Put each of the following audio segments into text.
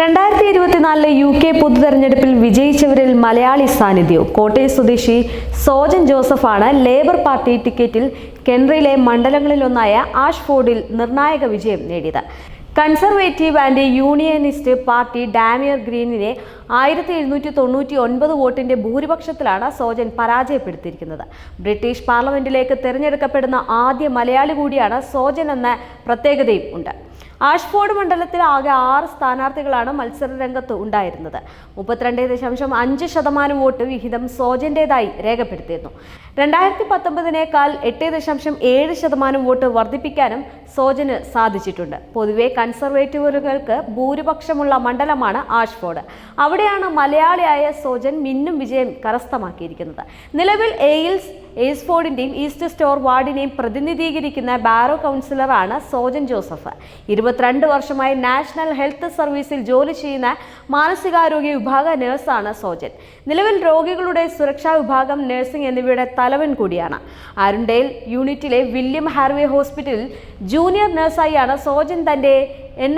രണ്ടായിരത്തി ഇരുപത്തിനാലിലെ U K പൊതു തെരഞ്ഞെടുപ്പിൽ വിജയിച്ചവരിൽ മലയാളി സാന്നിധ്യവും. കോട്ടയം സ്വദേശി സോജൻ ജോസഫാണ് ലേബർ പാർട്ടി ടിക്കറ്റിൽ കെൻറിയിലെ മണ്ഡലങ്ങളിലൊന്നായ ആഷ്ഫോർഡിൽ നിർണായക വിജയം നേടിയത്. Conservative and unionist party Damian ഗ്രീനിനെ ആയിരത്തി എഴുന്നൂറ്റി തൊണ്ണൂറ്റി ഒൻപത് വോട്ടിന്റെ ഭൂരിപക്ഷത്തിലാണ് സോജൻ പരാജയപ്പെടുത്തിയിരിക്കുന്നത്. ബ്രിട്ടീഷ് പാർലമെന്റിലേക്ക് തിരഞ്ഞെടുക്കപ്പെടുന്ന ആദ്യ മലയാളി കൂടിയാണ് സോജൻ എന്ന പ്രത്യേകതയും ഉണ്ട്. ആഷ്ഫോർഡ് മണ്ഡലത്തിൽ ആകെ ആറ് സ്ഥാനാർത്ഥികളാണ് മത്സര രംഗത്ത് ഉണ്ടായിരുന്നത്. മുപ്പത്തിരണ്ട് ദശാംശം അഞ്ച് ശതമാനം വോട്ട് വിഹിതം സോജന്റേതായി രേഖപ്പെടുത്തിയിരുന്നു. രണ്ടായിരത്തി പത്തൊമ്പതിനേക്കാൾ എട്ട് ദശാംശം ഏഴ് ശതമാനം വോട്ട് വർദ്ധിപ്പിക്കാനും സോജന് സാധിച്ചിട്ടുണ്ട്. പൊതുവെ കൺസർവേറ്റീവുകൾക്ക് ഭൂരിപക്ഷമുള്ള മണ്ഡലമാണ് ആഷ്ഫോർഡ്. അവിടെയാണ് മലയാളിയായ സോജൻ മിന്നും വിജയം കരസ്ഥമാക്കിയിരിക്കുന്നത്. നിലവിൽ എയിൽസ് എയ്സ്ഫോർഡിന്റെയും ഈസ്റ്റ് സ്റ്റോർ വാർഡിനെയും പ്രതിനിധീകരിക്കുന്ന ബാരോ കൗൺസിലറാണ് സോജൻ ജോസഫ് ഇരുപത്തിരണ്ട് വർഷമായി നാഷണൽ ഹെൽത്ത് സർവീസിൽ ജോലി ചെയ്യുന്ന മാനസികാരോഗ്യ വിഭാഗ നഴ്സാണ് സോജൻ നിലവിൽ രോഗികളുടെ സുരക്ഷാ വിഭാഗം നഴ്സിംഗ് എന്നിവയുടെ തലവൻ കൂടിയാണ്. അരുണ്ടേൽ യൂണിറ്റിലെ വില്യം ഹാർവേ ഹോസ്പിറ്റലിൽ ജൂനിയർ നഴ്സായാണ് സോജൻ തന്റെ എൻ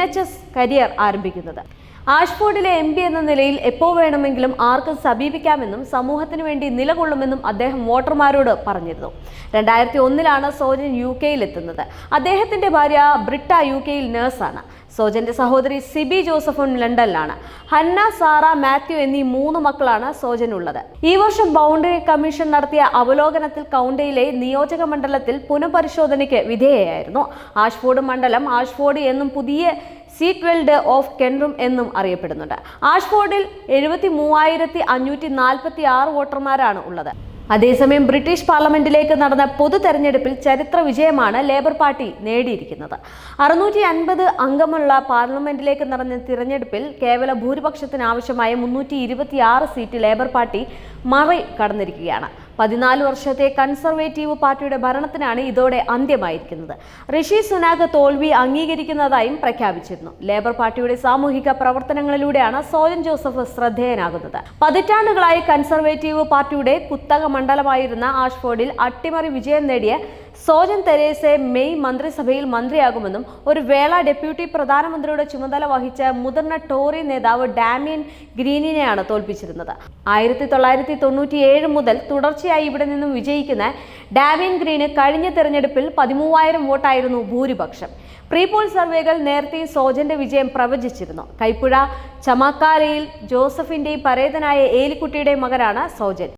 കരിയർ ആരംഭിക്കുന്നത്. ആഷ്ഫോർഡിലെ എം പി എന്ന നിലയിൽ എപ്പോൾ വേണമെങ്കിലും ആർക്കും സമീപിക്കാമെന്നും സമൂഹത്തിന് വേണ്ടി നിലകൊള്ളുമെന്നും അദ്ദേഹം വോട്ടർമാരോട് പറഞ്ഞിരുന്നു. രണ്ടായിരത്തി ഒന്നിലാണ് സോജൻ യു കെയിൽ എത്തുന്നത്. അദ്ദേഹത്തിന്റെ ഭാര്യ ബ്രിട്ട യു കെയിൽ നഴ്സാണ്. സോജന്റെ സഹോദരി സിബി ജോസഫും ലണ്ടനിലാണ്. ഹന്ന സാറ മാത്യു എന്നീ മൂന്ന് മക്കളാണ് സോജൻ ഉള്ളത് ഈ വർഷം ബൗണ്ടറി കമ്മീഷൻ നടത്തിയ അവലോകനത്തിൽ കൗണ്ടയിലെ നിയോജക മണ്ഡലത്തിൽ പുനഃപരിശോധനയ്ക്ക് വിധേയയായിരുന്നു. ആഷ്ഫോർഡ് മണ്ഡലം ആഷ്ഫോർഡ് എന്നും പുതിയ സീക്വൽഡ് ഓഫ് കെൻറും എന്നും അറിയപ്പെടുന്നുണ്ട്. ആഷ്ഫോർഡിൽ എഴുപത്തി മൂവായിരത്തി അഞ്ഞൂറ്റി നാൽപ്പത്തി ആറ് വോട്ടർമാരാണ് ഉള്ളത്. അതേസമയം ബ്രിട്ടീഷ് പാർലമെന്റിലേക്ക് നടന്ന പൊതു തെരഞ്ഞെടുപ്പിൽ ചരിത്ര വിജയമാണ് ലേബർ പാർട്ടി നേടിയിരിക്കുന്നത്. അറുന്നൂറ്റി അൻപത് അംഗമുള്ള പാർലമെന്റിലേക്ക് നടന്ന തിരഞ്ഞെടുപ്പിൽ കേവല ഭൂരിപക്ഷത്തിന് ആവശ്യമായ മുന്നൂറ്റി സീറ്റ് ലേബർ പാർട്ടി മറി കടന്നിരിക്കുകയാണ്. പതിനാല് വർഷത്തെ കൺസർവേറ്റീവ് പാർട്ടിയുടെ ഭരണത്തിനാണ് ഇതോടെ അന്ത്യമായിരിക്കുന്നത്. ഋഷി സുനാഗ് തോൽവി അംഗീകരിക്കുന്നതായും പ്രഖ്യാപിച്ചിരുന്നു. ലേബർ പാർട്ടിയുടെ സാമൂഹിക പ്രവർത്തനങ്ങളിലൂടെയാണ് സോജൻ ജോസഫ് ശ്രദ്ധേയനാകുന്നത്. പതിറ്റാണ്ടുകളായി കൺസർവേറ്റീവ് പാർട്ടിയുടെ കുത്തക മണ്ഡലമായിരുന്ന ആഷ്ഫോർഡിൽ അട്ടിമറി വിജയം നേടിയ സോജൻ തെരേസെ മെയ് മന്ത്രിസഭയിൽ മന്ത്രിയാകുമെന്നും ഒരു വേള ഡെപ്യൂട്ടി പ്രധാനമന്ത്രിയുടെ ചുമതല വഹിച്ച മുതിർന്ന ടോറി നേതാവ് ഡാമിയൻ ഗ്രീനിനെയാണ് തോൽപ്പിച്ചിരുന്നത്. ആയിരത്തി തൊള്ളായിരത്തി തൊണ്ണൂറ്റി ഏഴ് മുതൽ തുടർച്ചയായി ഇവിടെ നിന്നും വിജയിക്കുന്ന ഡാമിയൻ ഗ്രീന് കഴിഞ്ഞ തെരഞ്ഞെടുപ്പിൽ പതിമൂവായിരം വോട്ടായിരുന്നു ഭൂരിപക്ഷം. പ്രീപോൾ സർവേകൾ നേരത്തെ സോജന്റെ വിജയം പ്രവചിച്ചിരുന്നു. കൈപ്പുഴ ചമാക്കാലയിൽ ജോസഫിന്റെയും പരേതനായ ഏലിക്കുട്ടിയുടെയും മകനാണ് സോജൻ.